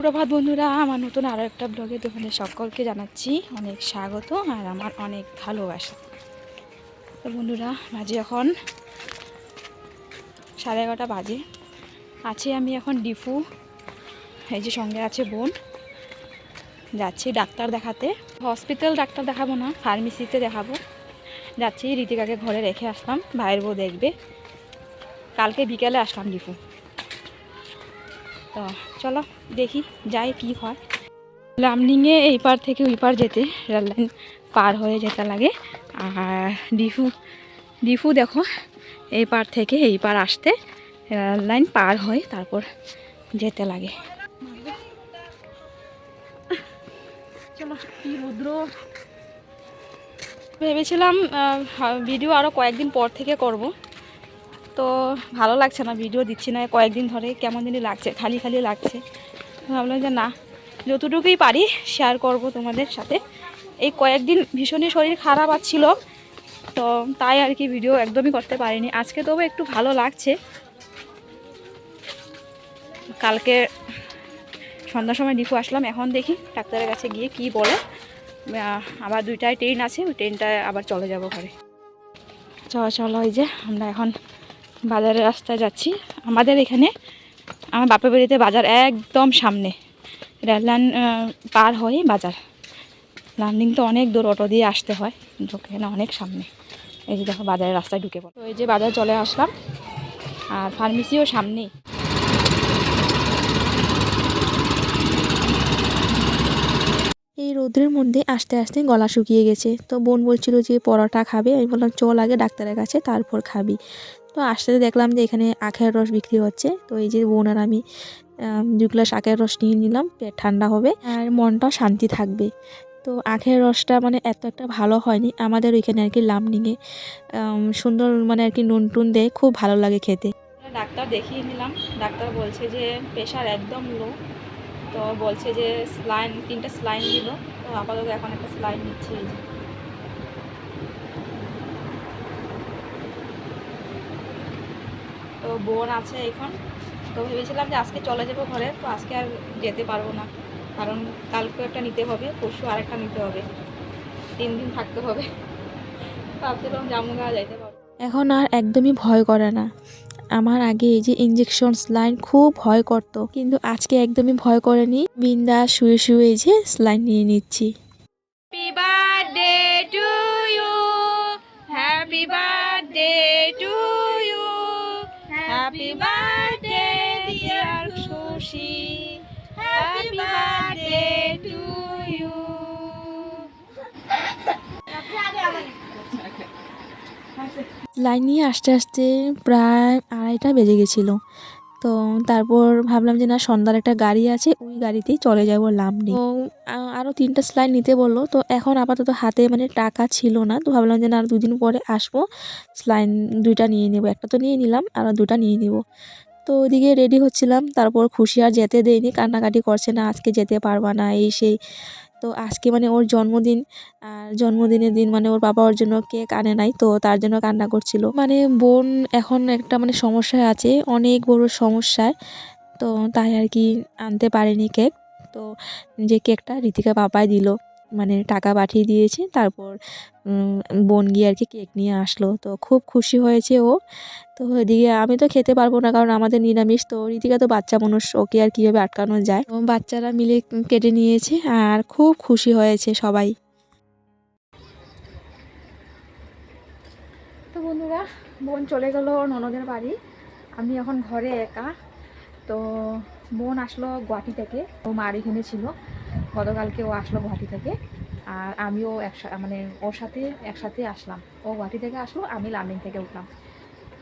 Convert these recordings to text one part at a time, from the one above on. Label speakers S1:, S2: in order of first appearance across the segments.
S1: প্রভাত বন্ধুরা, আমার নতুন আরও একটা ব্লগে তোমাদের সকলকে জানাচ্ছি অনেক স্বাগত আর আমার অনেক ভালোবাসা। তো বন্ধুরা, বাজে এখন সাড়ে এগারোটা বাজে। আছে আমি এখন ডিফু, এই যে সঙ্গে আছে বোন। যাচ্ছি ডাক্তার দেখাতে। হসপিটাল ডাক্তার দেখাবো না, ফার্মেসিতে দেখাবো। যাচ্ছি, রীতিকাকে ঘরে রেখে আসলাম, ভাইয়ের বউ দেখবে। কালকে বিকেলে আসলাম ডিফু। তো চলো দেখি, যাই কি হয়। লামডিংয়ে এই পার থেকে ওই পার যেতে রেল লাইন পার হয়ে যেতে লাগে। আর ডিফু ডিফু দেখো, এই পার থেকে এই পার আসতে রেল লাইন পার হয়ে তারপর যেতে লাগে। চলো ভেবেছিলাম ভিডিও আরও কয়েকদিন পর থেকে করব। তো ভালো লাগছে না ভিডিও দিচ্ছি না, কয়েকদিন ধরে কেমন দিনই লাগছে, খালি খালি লাগছে। ভাবলাম যে না, যতটুকুই পারি শেয়ার করব তোমাদের সাথে। এই কয়েকদিন ভীষণই শরীর খারাপ ছিল, তো তাই আর কি ভিডিও একদমই করতে পারিনি। আজকে তবু একটু ভালো লাগছে। কালকে সন্ধ্যার সময় ডিফু আসলাম, এখন দেখি ডাক্তারের কাছে গিয়ে কি বলে। আবার দুইটায় ট্রেন আছে, ওই ট্রেনটায় আবার চলে যাব ঘরে। চলো চলো, ওই যে আমরা এখন বাজারের রাস্তায় যাচ্ছি। আমাদের এখানে আমার বাপের বাড়িতে বাজার একদম সামনে। রেল লাইন পার হয়ে বাজার। লান্ডিং তো অনেক দূর, অটো দিয়ে আসতে হয়, কিন্তু এখানে অনেক সামনে। এই যে দেখো, বাজারের রাস্তায় ঢুকে পড়ো এই যে বাজার চলে আসলাম, আর ফার্মেসিও সামনেই।
S2: এই রোদ্রের মধ্যে আস্তে আস্তে গলা শুকিয়ে গেছে। তো বোন বলছিল যে, পরোটা খাবে। আমি বললাম, চল আগে ডাক্তারের কাছে, তারপর খাবি। তো আসতে দেখলাম যে এখানে আখের রস বিক্রি হচ্ছে। তো এই যে বোন আর আমি দুই গ্লাস আখের রস নিয়ে নিলাম, পেট ঠান্ডা হবে আর মনটাও শান্তি থাকবে। তো আখের রসটা মানে এত একটা ভালো হয়নি, আমাদের ওইখানে আর কি লামডিংয়ে সুন্দর মানে আর কি নুন টুন দেয়, খুব ভালো লাগে খেতে।
S1: ডাক্তার দেখিয়ে নিলাম, ডাক্তার বলছে যে প্রেশার একদম লো তো বলছে যে স্লাইন, তিনটা স্লাইন দিল, তো আপাতত এখন একটা স্লাইন নিচ্ছি এই যে। তো বোন আছে এখন। তো ভেবেছিলাম যে আজকে চলে যাব ঘরে, তো আজকে আর যেতে পারব না। কারণ কালকে একটা নিতে হবে, পরশু আরেকটা নিতে হবে। তিন দিন থাকতে হবে। ভাবছিলাম জামুগা যাইতে পারব।
S2: এখন আর একদমই ভয় করে না। আমার আগে এই যে ইঞ্জেকশন স্লাইন খুব ভয় করত, কিন্তু আজকে একদমই ভয় করেনি। বিন্দা শুয়ে শুয়ে এই যে স্লাইন নিয়ে নিচ্ছি। লাইন নিয়ে আসতে আসতে প্রায় আড়াইটা বেজে গেছিল। তো তারপর ভাবলাম যে না, সন্ধ্যার একটা গাড়ি আছে, ওই গাড়িতেই চলে যাব লামনি তো আরও তিনটা স্লাইন নিতে বলল। তো এখন আপাতত হাতে মানে টাকা ছিল না। তো ভাবলাম যে না, আর দুদিন পরে আসব। স্লাইন দুইটা নিয়ে নেব। একটা তো নিয়ে নিলাম, আর দুটা নিয়ে নিব। তো ওইদিকে রেডি হচ্ছিলাম। তারপর খুশি আর যেতে দেয়নি। কান্নাকাটি করছে না, আজকে যেতে পারবা না, এই সেই তো আজকে মানে ওর জন্মদিন, আর জন্মদিনের দিন মানে ওর বাবা ওর জন্য কেক আনে নাই, তো তার জন্য কান্না করছিল। মানে বোন এখন একটা মানে সমস্যায় আছে, অনেক বড় সমস্যায়, তো তাই আর কি আনতে পারেনি কেক। তো যে কেকটা ঋতিকা বাবাই দিল। মানে টাকা পাঠিয়ে দিয়েছে। তারপর বোন গিয়ে আর কি কেক নিয়ে আসলো। তো খুব খুশি হয়েছে ও। তো এদিকে আমি তো খেতে পারব না কারণ আমাদের নিরামিষ। তো ঋতিকা তো বাচ্চা মানুষ, ওকে আর কীভাবে আটকানো যায়? তো বাচ্চারা মিলে কেটে নিয়েছে আর খুব খুশি হয়েছে সবাই।
S1: তো বন্ধুরা, বোন চলে গেল ননদের বাড়ি। আমি এখন ঘরে একা। তো বোন আসলো গুয়াহাটি থেকে। ও মার এখানে ছিল। গতকালকে ও আসলো গুয়াহাটি থেকে। আর আমিও একসাথে মানে ওর সাথে, একসাথে আসলাম। ও গুয়াহাটি থেকে আসলো, আমি লামিন থেকে উঠলাম।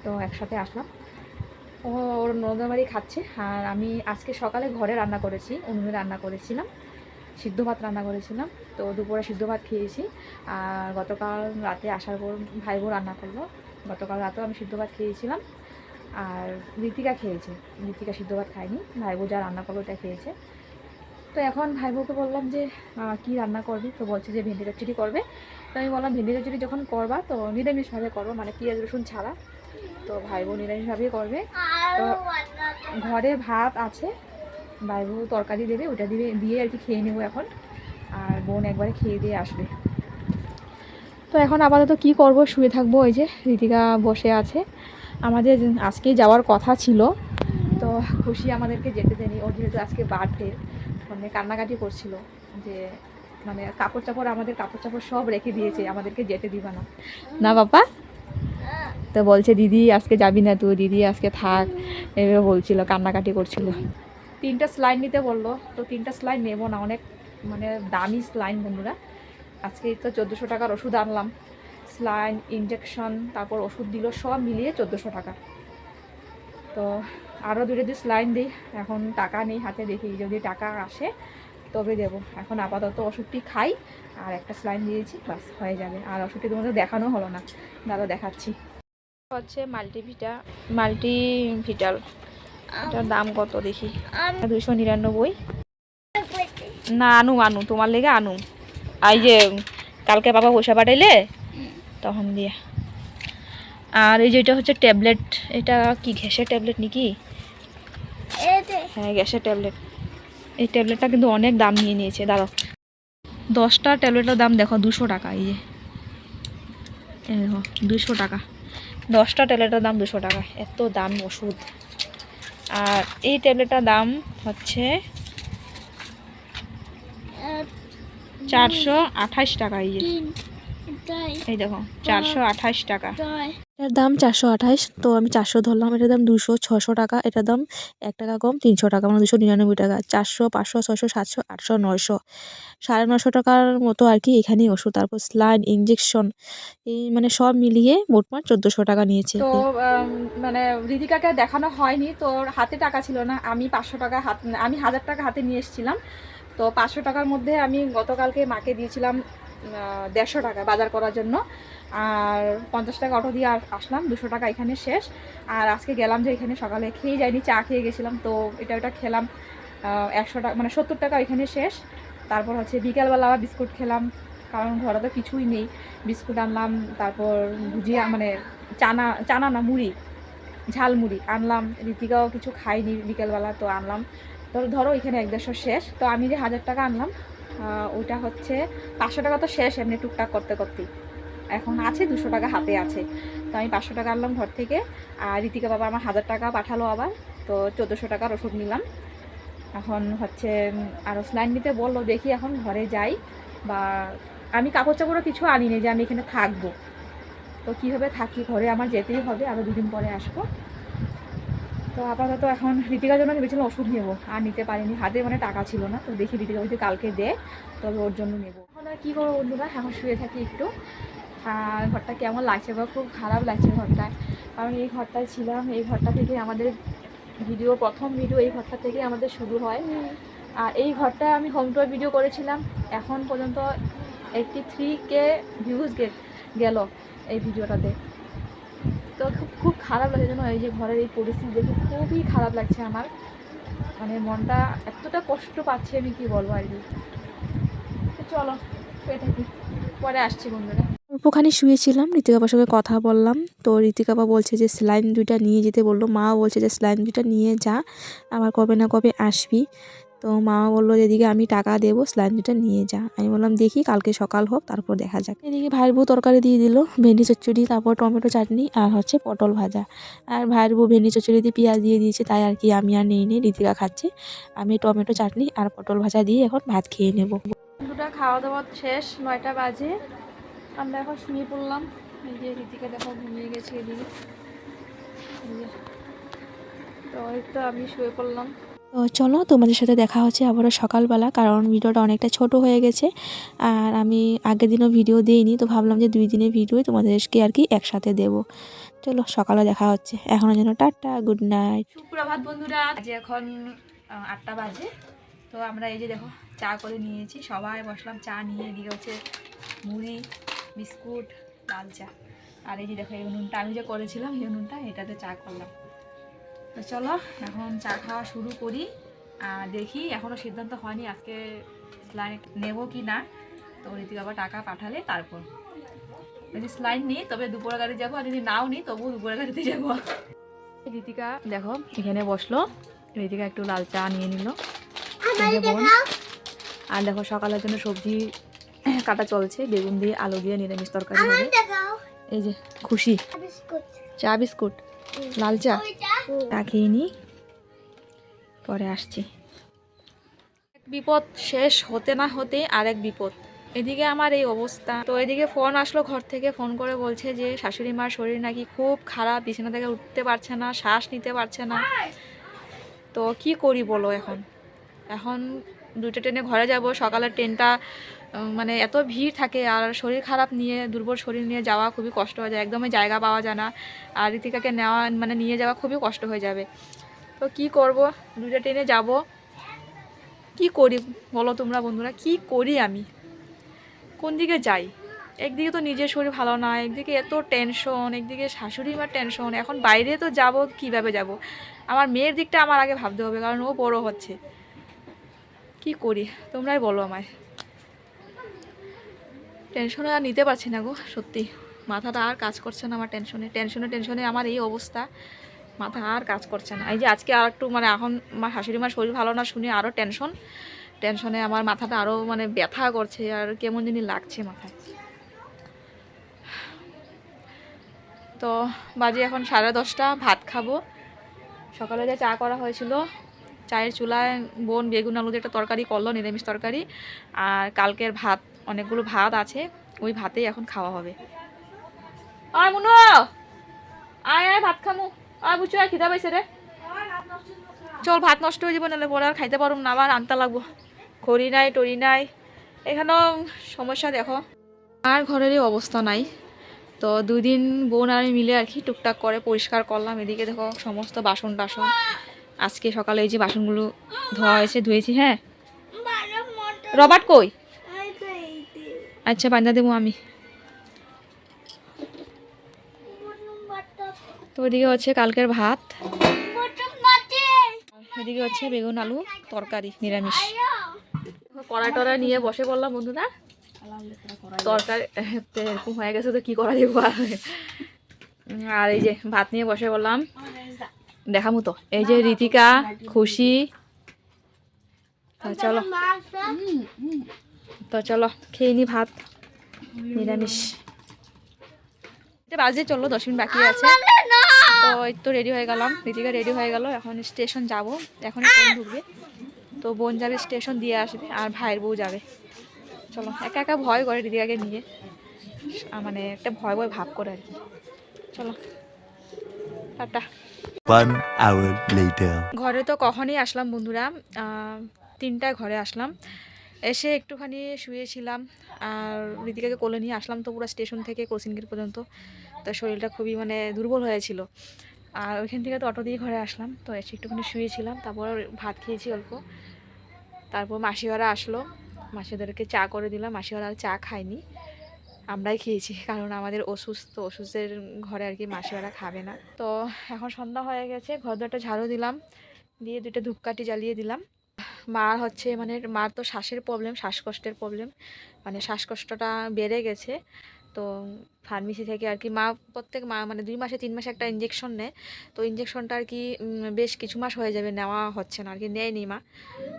S1: তো একসাথে আসলাম। ও ওর ননদের খাচ্ছে। আর আমি আজকে সকালে ঘরে রান্না করেছি, উনুনে রান্না করেছিলাম। সিদ্ধ ভাত রান্না করেছিলাম। তো দুপুরে সিদ্ধ ভাত খেয়েছি। আর গতকাল রাতে আসার পর ভাই রান্না করল। গতকাল রাতেও আমি সিদ্ধ ভাত খেয়েছিলাম। আর ঋতিকা খেয়েছে। ঋতিকা সিদ্ধ ভাত খায়নি। ভাই যা রান্না করল ওটা খেয়েছে। তো এখন ভাই বউকে বললাম যে কি রান্না করবি? তো বলছে যে, ভেন্ডি চচ্চড়ি করবে। তো আমি বললাম, ভেন্ডি চচ্চড়ি যখন করবা, তো নিরামিষভাবে করব মানে পেঁয়াজ, রসুন ছাড়া। তো ভাই বোন নিরামিষভাবেই করবে। তো ঘরে ভাত আছে ভাই বউ তরকারি দেবে, ওটা দিবে দিয়ে আর কি খেয়ে নেব এখন। আর বোন একবারে খেয়ে দিয়ে আসবে। তো এখন আপাতত কি করব? শুয়ে থাকব ওই যে, রীতিকা বসে আছে। আমাদের আজকে যাওয়ার কথা ছিল। তো খুশি আমাদেরকে যেতে দেয়নি, ওর যেহেতু আজকে বার্থডে মানে কান্নাকাটি করছিল যে মানে কাপড় চাপড় আমাদের কাপড় চাপড় সব রেখে দিয়েছে আমাদেরকে যেতে দিবা না। না বাবা? তো বলছে দিদি আজকে যাবি না তুই দিদি আজকে থাক। এভাবে বলছিল কান্নাকাটি করছিল। তিনটা স্লাইন নিতে বলল তো তিনটা স্লাইন নেব না অনেক মানে দামি স্লাইন বন্ধুরা। আজকে তো চোদ্দোশো টাকার ওষুধ আনলাম। স্লাইন ইঞ্জেকশন তারপর ওষুধ দিল সব মিলিয়ে চোদ্দোশো টাকা। তো আরও দুটো যদি স্লাইন দিই। এখন টাকা নেই হাতে দেখি, যদি টাকা আসে তবে দেব। এখন আপাতত ওষুধটি খাই, আর একটা স্লাইন দিয়েছি, বাস হয়ে যাবে। আর ওষুধটি তোমাদের দেখানো হলো না। দাদা দেখাচ্ছি। হচ্ছে মাল্টিভিটা মাল্টি ভিটাল এটার দাম কত দেখি? দুশো নিরানব্বই। না, আনু আনু। তোমার লেগে আনু। এই যে, কালকে বাবা পয়সা পাঠাইলে, তখন দিয়ে। আর এই যে এটা হচ্ছে ট্যাবলেট এটা কি গ্যাসের ট্যাবলেট নাকি? হ্যাঁ গ্যাসের ট্যাবলেট। এই ট্যাবলেটটা কিন্তু অনেক দাম নিয়ে নিয়েছে দাঁড়াও। দশটা ট্যাবলেটের দাম দেখো দুশো টাকা এই যে। দেখো দুশো টাকা। দশটা ট্যাবলেটের দাম দুশো টাকা এত দাম ওষুধ। আর এই ট্যাবলেটটার দাম হচ্ছে চারশো আঠাশ টাকা এই যে। এই দেখো চারশো আঠাশ টাকা।
S2: এটার দাম চারশো আঠাশ তো আমি চারশো ধরলাম এটার দাম দুশো ছশো টাকা এটার দাম এক টাকা কম তিনশো টাকা মানে দুশো নিরানব্বই টাকা চারশো পাঁচশো ছশো সাতশো আটশো নয়শো। সাড়ে নশো টাকার মতো আর কি এখানেই ওষুধ তারপর স্লাইন ইঞ্জেকশন এই মানে সব মিলিয়ে মোটমাট চোদ্দোশো টাকা নিয়েছে
S1: তো মানে রিদিকাকে দেখানো হয়নি তোর হাতে টাকা ছিল না আমি পাঁচশো টাকা হাত আমি হাজার টাকা হাতে নিয়ে এসেছিলাম তো পাঁচশো টাকার মধ্যে আমি গতকালকে মাকে দিয়েছিলাম দেড়শো টাকা বাজার করার জন্য আর পঞ্চাশ টাকা অটো দিয়ে আর আসলাম, দুশো টাকা এখানে শেষ। আর আজকে গেলাম যে এখানে সকালে খেয়ে যাইনি, চা খেয়ে গেছিলাম, তো এটা ওটা খেলাম একশো টাকা মানে সত্তর টাকা এখানে শেষ। তারপর হচ্ছে বিকালবেলা আবার বিস্কুট খেলাম, কারণ ঘরে তো কিছুই নেই। বিস্কুট আনলাম, তারপর ভুজিয়া মানে চানা চানা না, মুড়ি, ঝাল মুড়ি আনলাম। ঋতিকাও কিছু খাইনি বিকেলবেলা, তো আনলাম। তো ধরো এখানে এক দেড়শো শেষ। তো আমি যে হাজার টাকা আনলাম ওইটা হচ্ছে পাঁচশো টাকা তো শেষ এমনি টুকটাক করতে করতেই। এখন আছে, দুশো টাকা হাতে আছে। তো আমি পাঁচশো টাকা আনলাম ঘর থেকে। আর ঋতিকা বাবা আমার হাজার টাকা পাঠালো আবার। তো চোদ্দোশো টাকার ওষুধ নিলাম। এখন হচ্ছে আরও স্লাইন নিতে বলল, দেখি এখন ঘরে যাই। বা আমি কাপড় চাপড়ও কিছু আনিনি যে আমি এখানে থাকব। তো কীভাবে থাকি, ঘরে আমার যেতেই হবে আরও দুদিন পরে আসব। তো আপাতত এখন ঋতিকার জন্য ভেবেছিলাম ওষুধ নেব। আর নিতে পারিনি। হাতে মানে টাকা ছিল না। তো দেখি ঋতিকা যদি কালকে দেয়, তবে ওর জন্য নেব। এখন আর কী করব বন্ধুরা? এখন শুয়ে থাকি একটু। ঘরটা কেমন লাগছে বা খুব খারাপ লাগছে ঘরটায় কারণ এই ঘরটায় ছিলাম, এই ঘরটা থেকে আমাদের ভিডিও, প্রথম ভিডিও এই ঘরটা থেকে আমাদের শুরু হয়। আর এই ঘরটা আমি হোম টুয়ার ভিডিও করেছিলাম। এখন পর্যন্ত এইটটি থ্রি কে ভিউজ গেল এই ভিডিওটাতে। তো খুব খুব খারাপ লাগছে যেন এই যে ঘরের এই পরিস্থিতি দেখে খুবই খারাপ লাগছে আমার। মানে মনটা এতটা কষ্ট পাচ্ছে আমি, কি বলব আর কি? চলো থাকি। পরে আসছি বন্ধুরা।
S2: অল্পখানি শুয়েছিলাম ঋতিকা বাবার সঙ্গে কথা বললাম। তো ঋতিকা বা বলছে যে, স্লাইন দুইটা নিয়ে যেতে বলল। মাও বলছে যে, স্লাইন দুইটা নিয়ে যা, আবার কবে না কবে আসবি। তো মা বলল যে, এদিকে আমি টাকা দেবো, স্লাইন দুটা নিয়ে যা। আমি বললাম, দেখি, কালকে সকাল হোক, তারপর দেখা যাক। এদিকে ভাইয়ের বউ তরকারি দিয়ে দিল, ভেন্ডি চচ্চড়ি, তারপর টমেটো চাটনি, আর হচ্ছে পটল ভাজা। আর ভাইয়ের বউ ভেন্ডি চচ্চড়ি দিয়ে পেঁয়াজ দিয়ে দিয়েছে, তাই আর কি আমি আর নিই নিই, ঋতিকা খাচ্ছে। আমি টমেটো চাটনি আর পটল ভাজা দিয়ে এখন ভাত খেয়ে নেব।
S1: দুটা খাওয়া দাওয়া শেষ, নয়টা বাজে। আমরা এখন শুয়ে পড়লাম। এই যে রীতিকা দেখো ঘুমিয়ে গেছে এদিকে। তো তো আমি শুয়ে পড়লাম।
S2: তো চলো তোমাদের সাথে দেখা হচ্ছে আবারও সকালবেলা কারণ ভিডিওটা অনেকটা ছোট হয়ে গেছে আর আমি আগের দিনও ভিডিও দিইনি তো ভাবলাম যে দুই দিনের ভিডিও তোমাদেরকে আর কি একসাথে দেব। চলো সকালে দেখা হচ্ছে। এখনের যেন টাটা গুড নাইট।
S1: সুপ্রভাত বন্ধুরা আজ এখন আটটা বাজে। তো আমরা এই যে দেখো চা করে নিয়েছি সবাই বসলাম চা নিয়ে এদিকে হচ্ছে মুড়ি বিস্কুট, লাল চা। আর এই যে দেখো, এই উনুনটা আমি যে করেছিলাম, এই উনুনটা এটাতে চা করলাম। তো চলো, এখন চা খাওয়া শুরু করি। আর দেখি এখনও সিদ্ধান্ত হয়নি আজকে স্লাইন নেব কি না। তো ঋতিক আবার টাকা পাঠালে তারপর। যদি স্লাইন নিই, তবে দুপুরের গাড়ি যাব, আর যদি নাও নিই, তবুও দুপুরের গাড়িতে যাব। ঋতিকা দেখো, এখানে বসল। ঋতিকা একটু লাল চা নিয়ে নিল। আর দেখো, সকালের জন্য সবজি কাটা চলছে বেগুন দিয়ে আলু দিয়ে নিরামিষ তরকারি হবে। এই যে খুশি। চা বিস্কুট। লাল চা। চা খেয়ে নি। পরে আসছি। এক বিপদ শেষ হতে না হতে আরেক বিপদ। এদিকে আমার এই অবস্থা। তো এদিকে ফোন আসলো ঘর থেকে ফোন করে বলছে যে শাশুড়ি মার শরীর নাকি খুব খারাপ বিছানা থেকে উঠতে পারছে না শ্বাস নিতে পারছে না। তো কি করি বলো এখন? এখন দুটো ট্রেনে ঘরে যাব সকালের ট্রেনটা মানে এত ভিড় থাকে আর শরীর খারাপ নিয়ে, দুর্বল শরীর নিয়ে যাওয়া খুবই কষ্ট হয়ে যায়। একদমই জায়গা পাওয়া যায় না। আর ঋতিকাকে নেওয়া মানে নিয়ে যাওয়া খুবই কষ্ট হয়ে যাবে। তো কি করব? দুটো ট্রেনে যাব। কি করি বলো তোমরা বন্ধুরা? কি করি আমি? কোন দিকে যাই? একদিকে তো নিজের শরীর ভালো না, একদিকে এত টেনশন একদিকে শাশুড়ি মার টেনশন এখন বাইরে তো যাব, কীভাবে যাব? আমার মেয়ের দিকটা আমার আগে ভাবতে হবে, কারণ ও বড় হচ্ছে। কি করি? তোমরাই বলো আমায়। টেনশনে আর নিতে পারছি না গো, সত্যি। মাথাটা আর কাজ করছে না আমার টেনশনে। টেনশনে টেনশনে আমার এই অবস্থা। মাথা আর কাজ করছে না। এই যে আজকে আর একটু মানে এখন আমার শাশুড়ি মার শরীর ভালো না শুনে আরও টেনশন। টেনশনে আমার মাথাটা আরও মানে ব্যথা করছে, আর কেমন জিনিস লাগছে মাথায়। তো বাজে এখন সাড়ে দশটা, ভাত খাব। সকালে যে চা করা হয়েছিল, চায়ের চুলায় বোন বেগুন আলু একটা তরকারি করল, নিরামিষ তরকারি। আর কালকের ভাত অনেকগুলো ভাত আছে, ওই ভাতেই এখন খাওয়া হবে। আয় মুনো! আয় আয়, ভাত খামু। আয়, বুঝছ আর খিদা পাইছে রে। চল, ভাত নষ্ট হয়ে যাব, নাহলে পরে আর খাইতে পারুম না, আবার আনতে লাগবো। খড়ি নাই টরি নাই। এখানেও সমস্যা দেখো। আর ঘরেরই অবস্থা নাই। তো দুই দিন বোন আর মিলে আর কি টুকটাক করে পরিষ্কার করলাম। এদিকে দেখো সমস্ত বাসন টাসন। আজকে সকালে এই যে বাসনগুলো ধোয়া হয়েছে, ধুয়েছি হ্যাঁ। রবার্ট কই? আচ্ছা বান্ধা দেবো আমি। তো ওইদিকে হচ্ছে কালকের ভাত। এদিকে হচ্ছে বেগুন আলু তরকারি, নিরামিষ। কড়াই টড়াই নিয়ে বসে পড়লাম বন্ধুরা। তরকারি এরকম হয়ে গেছে তো কি করা যাব আর এই যে ভাত নিয়ে বসে বললাম দেখামু তো। এই যে রীতিকা, খুশি। চলো। তো চলো খেয়ে নি ভাত। নিরামিষ। বাজে চলল দশ মিনিট বাকি আছে। তো এই তো রেডি হয়ে গেলাম। রীতিকা রেডি হয়ে গেল এখন স্টেশন যাব। এখন ট্রেন ঢুকবে। তো বোন যাবে স্টেশন দিয়ে আসবে আর ভাইয়ের বউ যাবে। চলো একা একা ভয় করে রীতিকাকে নিয়ে। মানে একটা ভয় ভয় ভাব করে আর কি। চলো টাটা. ঘরে তো কখনই আসলাম বন্ধুরা। তিনটায় ঘরে আসলাম। এসে একটুখানি শুয়েছিলাম আর রীতিকাকে কোলে নিয়ে আসলাম তো পুরো স্টেশন থেকে কোচিংগেট পর্যন্ত। তো শরীরটা খুবই মানে দুর্বল হয়েছিল। আর ওইখান থেকে তো অটো দিয়ে ঘরে আসলাম। তো এসে একটুখানি শুয়েছিলাম, তারপর ভাত খেয়েছি অল্প। তারপর মাসিওরা আসলো। মাসিওদেরকে চা করে দিলাম। মাসিওরা আর চা খায়নি। আমরাই খেয়েছি, কারণ আমাদের অসুস্থ অসুস্থের ঘরে আর কি মাসিওরা খাবে না। তো এখন সন্ধ্যা হয়ে গেছে ঘর দুটো ঝাড়ু দিলাম। দিয়ে দুটো ধূপকাঠি জ্বালিয়ে দিলাম। মার হচ্ছে মানে মার তো শ্বাসের প্রবলেম শ্বাসকষ্টের প্রবলেম মানে শ্বাসকষ্টটা বেড়ে গেছে। তো ফার্মেসি থেকে আর কি মা, প্রত্যেক মা মানে দুই মাসে তিন মাসে একটা ইঞ্জেকশন নেয়। তো ইঞ্জেকশনটা আর কি বেশ কিছু মাস হয়ে যাবে, নেওয়া হচ্ছে না, আর কি নেয়নি মা।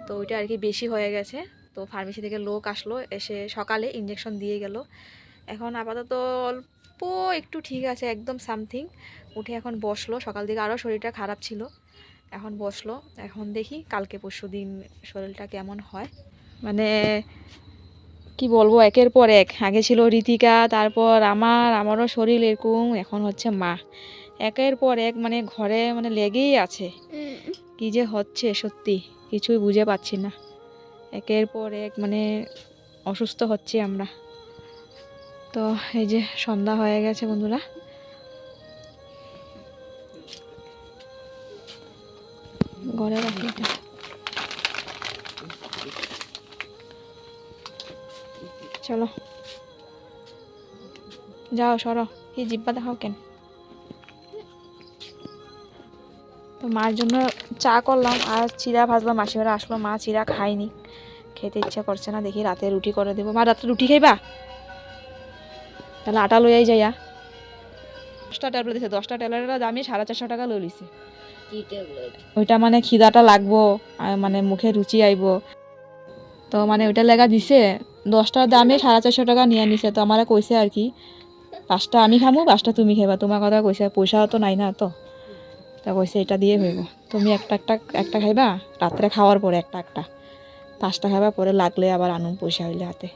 S1: তো ওইটা আর কি বেশি হয়ে গেছে। তো ফার্মেসি থেকে লোক আসলো, এসে সকালে ইঞ্জেকশন দিয়ে গেল। এখন আপাতত অল্প একটু ঠিক আছে, একদম সামথিং উঠে এখন বসল, সকাল থেকে আরও শরীরটা খারাপ ছিল। এখন বসল, এখন দেখি কালকে পরশু দিন শরীরটা কেমন হয়। মানে কি বলব, একের পর এক। আগে ছিল রীতিকা, তারপর আমার, আমারও শরীর এরকম, এখন হচ্ছে মা। একের পর এক মানে ঘরে মানে লেগেই আছে। কি যে হচ্ছে সত্যি, কিছুই বুঝে পাচ্ছি না। একের পর এক মানে অসুস্থ হচ্ছি আমরা। তো এই যে সন্ধ্যা হয়ে গেছে বন্ধুরা। ঘরে রাখি। এটা। চলো। যাও, সরো। কি জিব্বা দেখাও কেন? তো মার জন্য চা করলাম, আর চিরা ভাজলাম, মাসিমারা আসলো, মা চিরা খায়নি। খেতে ইচ্ছা করছে না, দেখি রাতে রুটি করে দেবো। মা, রাতে রুটি খাইবা? তাহলে আটা লইয়াই যাইয়া। দশটা ট্যাবলেট দিছে, দশটা ট্যাবলেটের দামই সাড়ে চারশো টাকা লই ওইটা মানে খিদাটা লাগবো মানে মুখে রুচি আইব। তো মানে ওইটা লেগা দিছে দশটার দামে সাড়ে চারশো টাকা নিয়ে নিছে তো আমারে কইছে আর কি পাঁচটা আমি খামু পাঁচটা তুমি খাইবা। তোমার কথা কইছে পয়সাও তো নাই না তো। তা কইছে এটা দিয়ে হইব। তুমি একটা একটা একটা খাইবা রাত্রে খাওয়ার পরে একটা একটা। পাঁচটা খাইবা পরে লাগলে আবার আনুম পয়সা হইলে হাতে।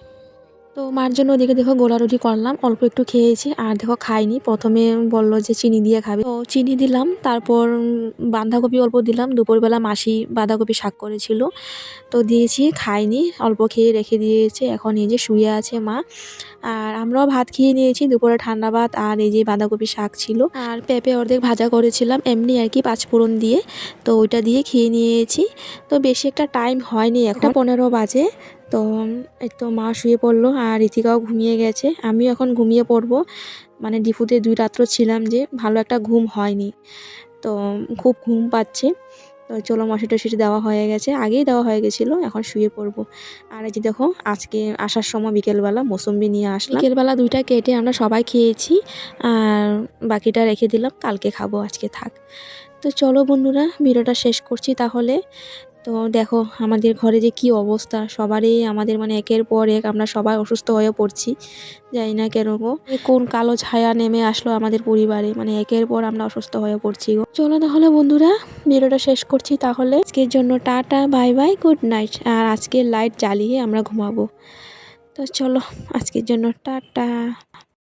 S2: তো মার জন্য ওদিকে দেখো গোলা রুটি করলাম, অল্প একটু খেয়েছি, আর দেখো খাইনি। প্রথমে বলল যে চিনি দিয়ে খাবে। তো চিনি দিলাম, তারপর বাঁধাকপি অল্প দিলাম। দুপুরবেলা মাসি বাঁধাকপি শাক করেছিল, তো দিয়েছি, খাইনি, অল্প খেয়ে রেখে দিয়েছে। এখন এই যে শুয়ে আছে মা। আর আমরাও ভাত খেয়ে নিয়েছি, দুপুরে ঠান্ডা ভাত আর এই যে বাঁধাকপি শাক ছিল। আর পেঁপে অর্ধেক ভাজা করেছিলাম, এমনি আর কি পাঁচফোড়ন দিয়ে। তো ওইটা দিয়ে খেয়ে নিয়েছি। তো বেশি একটা টাইম হয়নি একটা পনেরো বাজে। তো তো মা শুয়ে পড়ল আর ঋতিকাও ঘুমিয়ে গেছে। আমিও এখন ঘুমিয়ে পড়ব। মানে ডিপুতে দুই রাত্র ছিলাম যে ভালো একটা ঘুম হয়নি। তো, খুব ঘুম পাচ্ছে। তো চলো মশি টসিটি দেওয়া হয়ে গেছে। আগেই দেওয়া হয়ে গেছিল, এখন শুয়ে পড়ব। আর এই যে দেখো, আজকে আসার সময় বিকেলবেলা মৌসুম্বি নিয়ে আসলাম। বিকেলবেলা দুইটা কেটে আমরা সবাই খেয়েছি। আর বাকিটা রেখে দিলাম, কালকে খাব, আজকে থাক। তো চলো বন্ধুরা, ভিডিওটা শেষ করছি তাহলে। তো দেখো, আমাদের ঘরে যে কি অবস্থা, সবারই আমাদের মানে একের পর এক আমরা সবাই অসুস্থ হয়ে পড়ছি। জানি না কেন গো। কোন কালো ছায়া নেমে আসলো আমাদের পরিবারে মানে একের পর আমরা অসুস্থ হয়ে পড়ছি গো। চলো তাহলে বন্ধুরা, ভিডিওটা শেষ করছি তাহলে। আজকের জন্য tata, bye bye, good night. আর আজকে লাইট জ্বালিয়ে আমরা ঘুমাবো। তো চলো, আজকের জন্য টাটা।